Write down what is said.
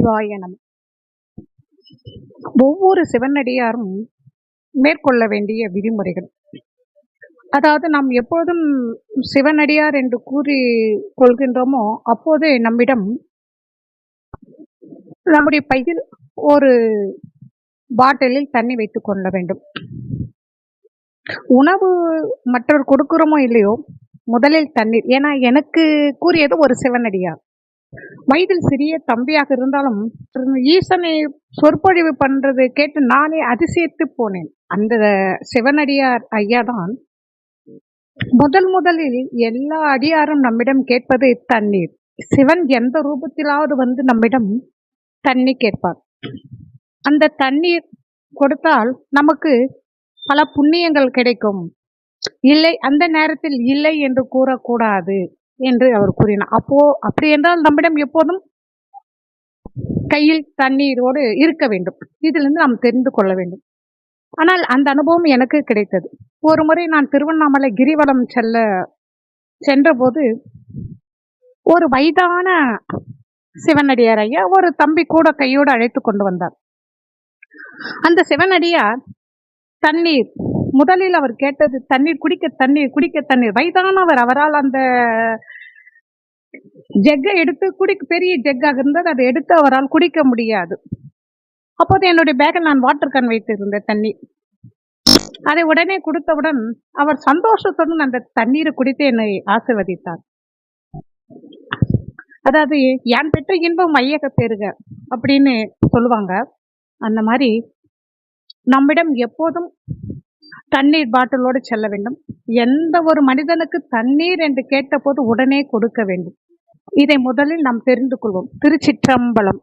சிவாய நம ஒவ்வொரு சிவனடியாரும் மேற்கொள்ள வேண்டிய விதிமுறைகள். அதாவது நாம் எப்போதும் சிவனடியார் என்று கூறி கொள்கின்றோமோ அப்போதே நம்மிடம் நம்முடைய பையில் ஒரு பாட்டிலில் தண்ணி வைத்து கொள்ள வேண்டும். உணவு மற்றவர் கொடுக்குறோமோ இல்லையோ முதலில் தண்ணீர். ஏன்னா எனக்கு கூறியது ஒரு சிவனடியார். வயதில் சிறிய தம்பியாக இருந்தாலும் ஈசனை சொற்பொழிவு பண்றது கேட்டு நானே அதிசயத்து போனேன். அந்த சிவனடியார் ஐயா தான் முதல் முதலில் எல்லா அடியாரும் நம்மிடம் கேட்பது தண்ணீர். சிவன் எந்த ரூபத்திலாவது வந்து நம்மிடம் தண்ணி கேட்பார். அந்த தண்ணீர் கொடுத்தால் நமக்கு பல புண்ணியங்கள் கிடைக்கும். இல்லை அந்த நேரத்தில் இல்லை என்று கூறக்கூடாது. என்று அவர் கூறினார். அப்போ அப்படி என்றால் நம்மிடம் எப்போதும் கையில் தண்ணீரோடு இருக்க வேண்டும். இதிலிருந்து நாம் தெரிந்து கொள்ள வேண்டும். ஆனால் அந்த அனுபவம் எனக்கு கிடைத்தது. ஒரு முறை நான் திருவண்ணாமலை கிரிவலம் செல்ல சென்றபோது ஒரு வயதான சிவனடியார் ஐயா ஒரு தம்பி கூட கையோடு அழைத்து கொண்டு வந்தார். அந்த சிவனடியார் தண்ணீர் முதலில் அவர் கேட்டது தண்ணீர் குடிக்க தண்ணீர் குடிக்க தண்ணீர். வயதானவர் அவரால் அந்த ஜெக்கை எடுத்து குடிக்க பெரிய ஜெக்காக இருந்தது. அதை எடுத்து அவரால் குடிக்க முடியாது. அப்போது என்னுடைய பேக்கில் நான் வாட்டர் கேன் வைத்திருந்தேன் தண்ணி அதை உடனே கொடுத்தவுடன் அவர் சந்தோஷத்துடன் அந்த தண்ணீரை குடித்து என்னை ஆசிர்வதித்தார். அதாவது என் பெற்ற இன்பம் மையக பெருக அப்படின்னு சொல்லுவாங்க. அந்த மாதிரி நம்மிடம் எப்போதும் தண்ணீர் பாட்டிலோடு செல்ல வேண்டும். எந்த ஒரு மனிதனுக்கு தண்ணீர் என்று கேட்டபோது உடனே கொடுக்க வேண்டும். இதை முதலில் நாம் தெரிந்து கொள்வோம். திருச்சிற்றம்பலம்.